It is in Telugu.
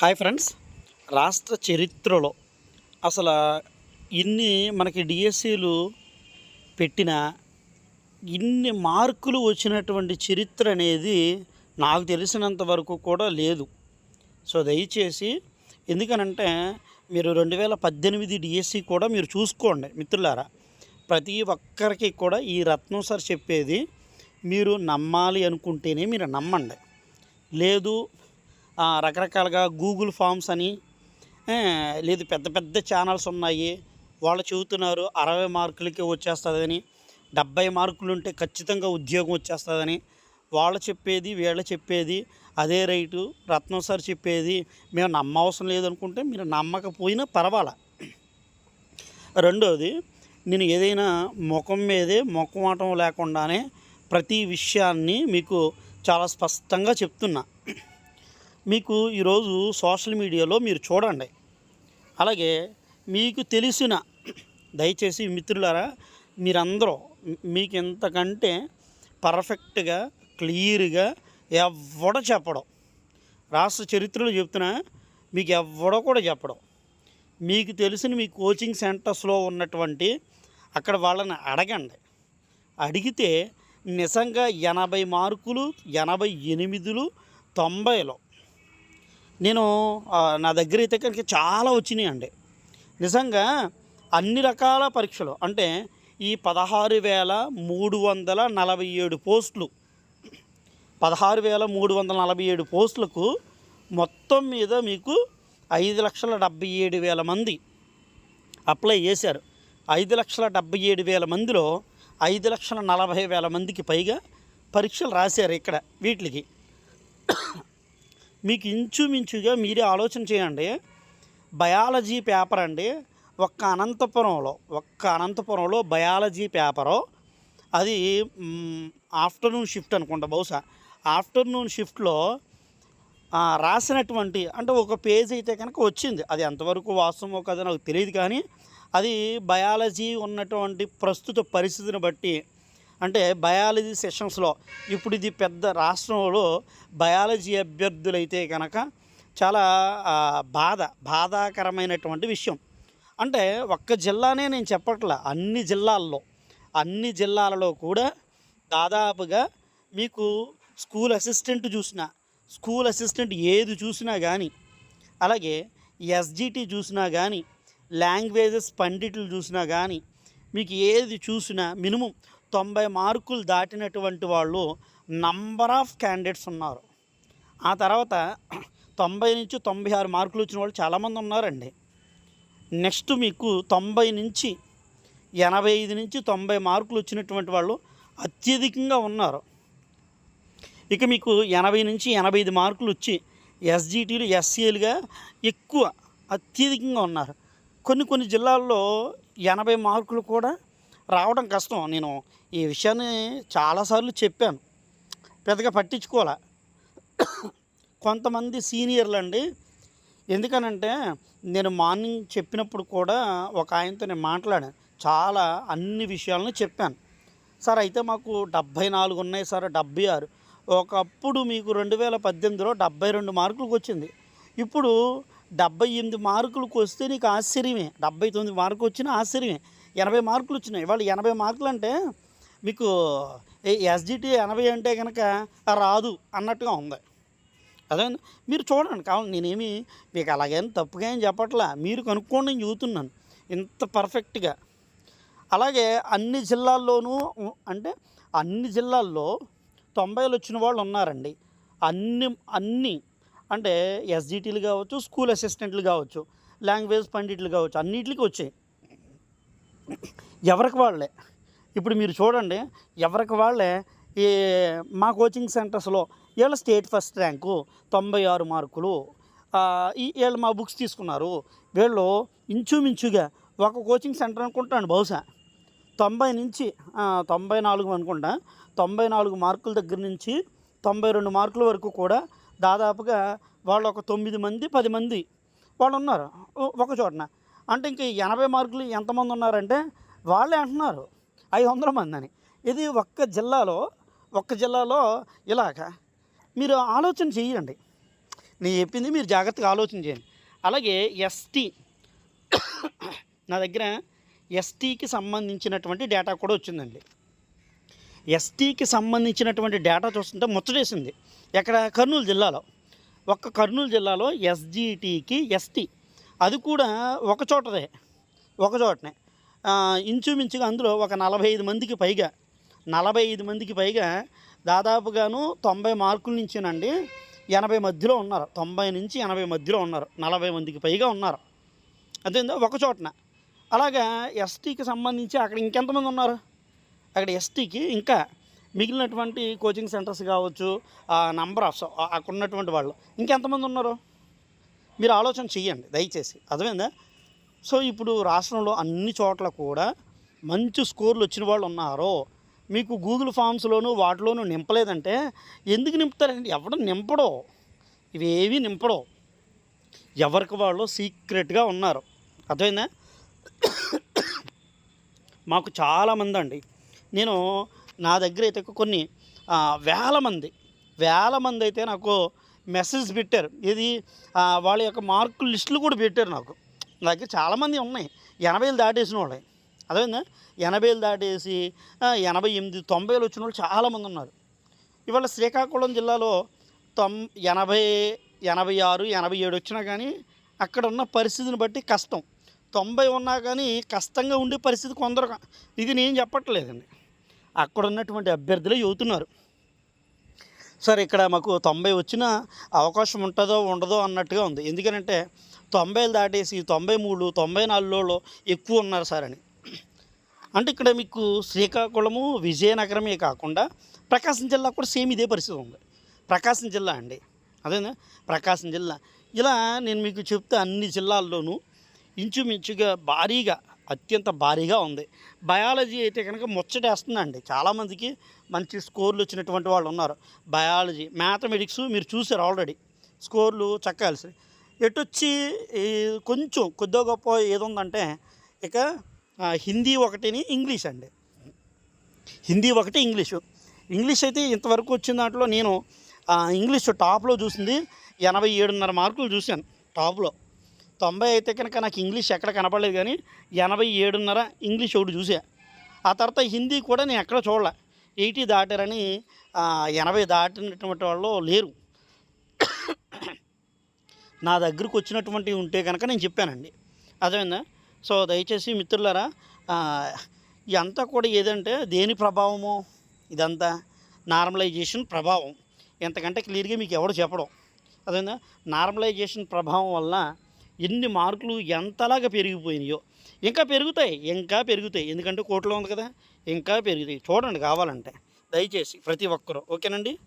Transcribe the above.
Hi friends. రాష్ట్ర చరిత్రలో అసలు ఇన్ని మనకి డిఎస్సీలు పెట్టిన ఇన్ని మార్కులు వచ్చినటువంటి చరిత్ర అనేది నాకు తెలిసినంత వరకు కూడా లేదు. సో దయచేసి ఎందుకనంటే మీరు రెండు వేల పద్దెనిమిది డిఎస్సి కూడా మీరు చూసుకోండి మిత్రులారా. ప్రతి ఒక్కరికి కూడా ఈ రత్నం సార్ చెప్పేది మీరు నమ్మాలి అనుకుంటేనే మీరు నమ్మండి. లేదు రకరకాలుగా గూగుల్ ఫామ్స్ అని లేదు పెద్ద పెద్ద ఛానల్స్ ఉన్నాయి. వాళ్ళు చెబుతున్నారు అరవై మార్కులకి వచ్చేస్తుందని డెబ్బై మార్కులు ఉంటే ఖచ్చితంగా ఉద్యోగం వచ్చేస్తుందని. వాళ్ళు చెప్పేది వీళ్ళు చెప్పేది అదే రైటు రత్నం సార్ చెప్పేది మేము నమ్మవసరం లేదనుకుంటే మీరు నమ్మకపోయినా పర్వాలా. రెండోది నేను ఏదైనా ముఖం మీదే ముఖమాటం లేకుండానే ప్రతి విషయాన్ని మీకు చాలా స్పష్టంగా చెప్తున్నా. మీకు ఈరోజు సోషల్ మీడియాలో మీరు చూడండి. అలాగే మీకు తెలిసిన దయచేసి మిత్రులారా మీరందరూ మీకు ఎంతకంటే పర్ఫెక్ట్గా క్లియర్గా ఎవడ చెప్పడం? రాష్ట్ర చరిత్రలో చెప్తున్నా మీకు ఎవడో కూడా చెప్పడం. మీకు తెలిసిన మీ కోచింగ్ సెంటర్స్లో ఉన్నటువంటి అక్కడ వాళ్ళని అడగండి. అడిగితే నిజంగా ఎనభై మార్కులు ఎనభై ఎనిమిదిలు తొంభైలో నేను నా దగ్గర అయితే కనుక చాలా వచ్చినాయండి. నిజంగా అన్ని రకాల పరీక్షలు. అంటే ఈ పదహారు వేల మూడు వందల నలభై ఏడు పోస్టులు. పదహారు వేల మూడు వందల నలభై ఏడు పోస్టులకు మొత్తం మీద మీకు ఐదు లక్షల డెబ్బై ఏడు వేల మంది అప్లై చేశారు. ఐదు లక్షల డెబ్బై ఏడు వేల మందిలో ఐదు లక్షల నలభై వేల మందికి పైగా పరీక్షలు రాశారు ఇక్కడ వీటికి. మీకు ఇంచుమించుగా మీరే ఆలోచన చేయండి. బయాలజీ పేపర్ అండి. ఒక్క అనంతపురంలో ఒక్క అనంతపురంలో బయాలజీ పేపరు. అది ఆఫ్టర్నూన్ షిఫ్ట్ అనుకుంటా బహుశా. ఆఫ్టర్నూన్ షిఫ్ట్లో రాసినటువంటి అంటే ఒక పేజ్ అయితే కనుక వచ్చింది. అది ఎంతవరకు వాస్తవమో కదా నాకు తెలియదు కానీ అది బయాలజీ ఉన్నటువంటి ప్రస్తుత పరిస్థితిని బట్టి అంటే బయాలజీ సెషన్స్లో ఇప్పుడు ఇది పెద్ద రాష్ట్రంలో బయాలజీ అభ్యర్థులైతే కనుక చాలా బాధ బాధాకరమైనటువంటి విషయం. అంటే ఒక్క జిల్లానే నేను చెప్పట్లా అన్ని జిల్లాల్లో అన్ని జిల్లాలలో కూడా దాదాపుగా మీకు స్కూల్ అసిస్టెంట్ చూసినా స్కూల్ అసిస్టెంట్ ఏది చూసినా కానీ అలాగే ఎస్జిటి చూసినా కానీ లాంగ్వేజెస్ పండితులు చూసినా కానీ మీకు ఏది చూసినా మినిమం తొంభై మార్కులు దాటినటువంటి వాళ్ళు నంబర్ ఆఫ్ క్యాండిడేట్స్ ఉన్నారు. ఆ తర్వాత తొంభై నుంచి తొంభై ఆరు మార్కులు వచ్చిన వాళ్ళు చాలామంది ఉన్నారండి. నెక్స్ట్ మీకు తొంభై నుంచి ఎనభై ఐదు నుంచి తొంభై మార్కులు వచ్చినటువంటి వాళ్ళు అత్యధికంగా ఉన్నారు. ఇక మీకు ఎనభై నుంచి ఎనభై ఐదు మార్కులు వచ్చి ఎస్జిటీలు ఎస్సీలుగా ఎక్కువ అత్యధికంగా ఉన్నారు. కొన్ని కొన్ని జిల్లాల్లో ఎనభై మార్కులు కూడా రావడం కష్టం. నేను ఈ విషయాన్ని చాలాసార్లు చెప్పాను. పెద్దగా పట్టించుకోవాలా. కొంతమంది సీనియర్లు అండి ఎందుకనంటే నేను మార్నింగ్ చెప్పినప్పుడు కూడా ఒక ఆయనతో నేను మాట్లాడాను. చాలా అన్ని విషయాలను చెప్పాను. సార్ అయితే మాకు డెబ్భై నాలుగు ఉన్నాయి సార్ డెబ్బై ఆరు. ఒకప్పుడు మీకు రెండు వేల పద్దెనిమిదిలో డెబ్బై రెండు మార్కులకు వచ్చింది. ఇప్పుడు డెబ్బై ఎనిమిది మార్కులకు వస్తే నీకు ఆశ్చర్యమే. డెబ్బై తొమ్మిది మార్కులు వచ్చినా ఆశ్చర్యమే. ఎనభై మార్కులు వచ్చినాయి. వాళ్ళు ఎనభై మార్కులు అంటే మీకు ఎస్జిటి ఎనభై అంటే కనుక రాదు అన్నట్టుగా ఉంది. అదే మీరు చూడండి. కావాలి నేనేమి మీకు అలాగేం తప్పుగా ఏం చెప్పట్లా. మీరు కనుక్కోండి నేను చూస్తున్నాను ఇంత పర్ఫెక్ట్గా. అలాగే అన్ని జిల్లాల్లోనూ అంటే అన్ని జిల్లాల్లో తొంభైలు వచ్చిన వాళ్ళు ఉన్నారండి. అన్ని అన్ని అంటే ఎస్జిటీలు కావచ్చు స్కూల్ అసిస్టెంట్లు కావచ్చు లాంగ్వేజ్ పండిట్లు కావచ్చు అన్నిటికీ వచ్చాయి. ఎవరికి వాళ్ళే? ఇప్పుడు మీరు చూడండి ఎవరికి వాళ్ళే? ఈ మా కోచింగ్ సెంటర్స్లో వీళ్ళ స్టేట్ ఫస్ట్ ర్యాంకు తొంభై ఆరు మార్కులు. ఈ వీళ్ళు మా బుక్స్ తీసుకున్నారు. వీళ్ళు ఇంచుమించుగా ఒక కోచింగ్ సెంటర్ అనుకుంటాను బహుశా. తొంభై నుంచి తొంభై నాలుగు అనుకుంటా. తొంభై నాలుగు మార్కుల దగ్గర నుంచి తొంభై రెండు మార్కుల వరకు కూడా దాదాపుగా వాళ్ళు ఒక తొమ్మిది మంది పది మంది వాళ్ళు ఉన్నారు. ఒక చోటన. అంటే ఇంక ఎనభై మార్కులు ఎంతమంది ఉన్నారంటే వాళ్ళే అంటున్నారు. ఐదు వందల మంది అని. ఇది ఒక్క జిల్లాలో ఒక్క జిల్లాలో ఇలాగ. మీరు ఆలోచన చేయండి. నేను చెప్పింది మీరు జాగ్రత్తగా ఆలోచన చేయండి. అలాగే ఎస్టీ నా దగ్గర ఎస్టీకి సంబంధించినటువంటి డేటా కూడా వచ్చిందండి. ఎస్టీకి సంబంధించినటువంటి డేటా చూస్తుంటే ముచ్చటేసింది. ఎక్కడ? కర్నూలు జిల్లాలో. ఒక్క కర్నూలు జిల్లాలో ఎస్జీటీకి ఎస్టీ అది కూడా ఒక చోటదే ఒక చోటనే. ఇంచుమించుగా అందులో ఒక నలభై ఐదు మందికి పైగా నలభై ఐదు మందికి పైగా దాదాపుగాను తొంభై మార్కుల నుంచినండి ఎనభై మధ్యలో ఉన్నారు. తొంభై నుంచి ఎనభై మధ్యలో ఉన్నారు. నలభై మందికి పైగా ఉన్నారు. అదేందో ఒక చోటన. అలాగా ఎస్టీకి సంబంధించి అక్కడ ఇంకెంతమంది ఉన్నారు? అక్కడ ఎస్టీకి ఇంకా మిగిలినటువంటి కోచింగ్ సెంటర్స్ కావచ్చు ఆ నంబర్ ఆఫ్ అక్కడ ఉన్నటువంటి వాళ్ళు ఇంకెంతమంది ఉన్నారు? మీరు ఆలోచన చెయ్యండి దయచేసి. అర్థమైందా? సో ఇప్పుడు రాష్ట్రంలో అన్ని చోట్ల కూడా మంచి స్కోర్లు వచ్చిన వాళ్ళు ఉన్నారో మీకు గూగుల్ ఫామ్స్లోను వాటిలోనూ నింపలేదంటే ఎందుకు నింపుతారండి? ఎవడు నింపడో? ఇవేవి నింపడో? ఎవరికి వాళ్ళు సీక్రెట్గా ఉన్నారు? అర్థమైందా? మాకు చాలామంది అండి. నేను నా దగ్గర అయితే కొన్ని వేల మంది వేల మంది అయితే నాకు మెసేజ్ పెట్టారు. ఇది వాళ్ళ యొక్క మార్కుల లిస్టులు కూడా పెట్టారు నాకు. నా దగ్గర చాలామంది ఉన్నాయి. ఎనభైలు దాటేసిన వాళ్ళే. అదేందా ఎనభైలు దాటేసి ఎనభై ఎనిమిది తొంభైలు వచ్చిన వాళ్ళు చాలామంది ఉన్నారు. ఇవాళ శ్రీకాకుళం జిల్లాలో తొం ఎనభై ఎనభై ఆరు ఎనభై ఏడు వచ్చినా కానీ అక్కడ ఉన్న పరిస్థితిని బట్టి కష్టం. తొంభై ఉన్నా కానీ కష్టంగా ఉండే పరిస్థితి కొందరు ఇది నేను చెప్పట్లేదండి. అక్కడ ఉన్నటువంటి అభ్యర్థులే చెబుతున్నారు సార్ ఇక్కడ మాకు తొంభై వచ్చిన అవకాశం ఉంటుందో ఉండదో అన్నట్టుగా ఉంది. ఎందుకనంటే తొంభైలు దాటేసి తొంభై మూడు తొంభై నాలుగులో ఎక్కువ ఉన్నారు సార్ అని. అంటే ఇక్కడ మీకు శ్రీకాకుళము విజయనగరమే కాకుండా ప్రకాశం జిల్లా కూడా సేమ్ ఇదే పరిస్థితి ఉంది. ప్రకాశం జిల్లా అండి. అదేనా? ప్రకాశం జిల్లా. ఇలా నేను మీకు చెప్తే అన్ని జిల్లాల్లోనూ ఇంచుమించుగా భారీగా అత్యంత భారీగా ఉంది. బయాలజీ అయితే కనుక ముచ్చటేస్తుందండి. చాలామందికి మంచి స్కోర్లు వచ్చినటువంటి వాళ్ళు ఉన్నారు. బయాలజీ మ్యాథమెటిక్స్ మీరు చూసారు ఆల్రెడీ. స్కోర్లు చక్కాల్సి ఎటొచ్చి కొంచెం కొద్దో గొప్ప ఏదుందంటే ఇక హిందీ ఒకటిని ఇంగ్లీష్ అండి. హిందీ ఒకటి ఇంగ్లీషు. ఇంగ్లీష్ అయితే ఇంతవరకు వచ్చిన దాంట్లో నేను ఇంగ్లీష్ టాప్లో చూసింది ఎనభై ఏడున్నర మార్కులు చూశాను టాప్లో. తొంభై అయితే కనుక నాకు ఇంగ్లీష్ ఎక్కడ కనపడలేదు కానీ ఎనభై ఏడున్నర ఇంగ్లీష్ ఒకటి చూసా. ఆ తర్వాత హిందీ కూడా నేను ఎక్కడ చూడలే. ఎయిటీ దాటారని ఎనభై దాటినటువంటి వాళ్ళు లేరు. నా దగ్గరకు వచ్చినటువంటివి ఉంటే కనుక నేను చెప్పానండి. అర్థమైందా? సో దయచేసి మిత్రులారా ఆ, ఇదంతా కూడా ఏదంటే దేని ప్రభావము? ఇదంతా నార్మలైజేషన్ ప్రభావం. ఎంతకంటే క్లియర్గా మీకు ఎవడు చెప్పడం. అదేనా నార్మలైజేషన్ ప్రభావం వల్ల ఎన్ని మార్కులు ఎంతలాగా పెరిగిపోయినాయో. ఇంకా పెరుగుతాయి ఇంకా పెరుగుతాయి. ఎందుకంటే కోట్లో ఉంది కదా ఇంకా పెరుగుతాయి. చూడండి కావాలంటే. దయచేసి ప్రతి ఒక్కరూ ఓకేనండి?